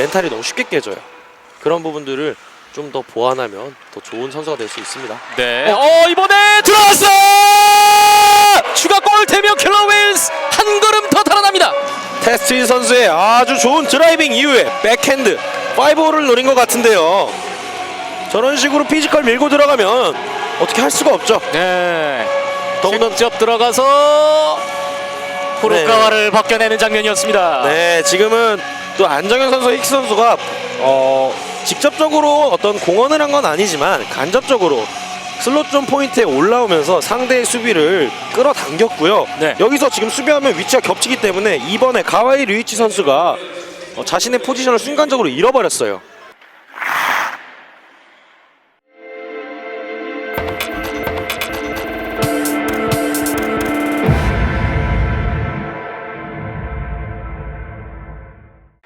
멘탈이 너무 쉽게 깨져요. 그런 부분들을 좀 더 보완하면 더 좋은 선수가 될 수 있습니다. 네. 어, 이번에 들어왔어! 추가 골 되며 킬러 웨일스 한 걸음 더 달아납니다. 테스트인 선수의 아주 좋은 드라이빙 이후에 백핸드 5홀을 노린 것 같은데요. 저런 식으로 피지컬 밀고 들어가면 어떻게 할 수가 없죠. 네. 더군다나 직접 들어가서 후루카와를 벗겨내는 장면이었습니다. 네, 지금은 또 안정현 선수, 힉스 선수가 어, 직접적으로 어떤 공헌을 한 건 아니지만 간접적으로 슬롯 존 포인트에 올라오면서 상대의 수비를 끌어당겼고요. 네. 여기서 지금 수비하면 위치가 겹치기 때문에 이번에 가와이 류이치 선수가 어, 자신의 포지션을 순간적으로 잃어버렸어요.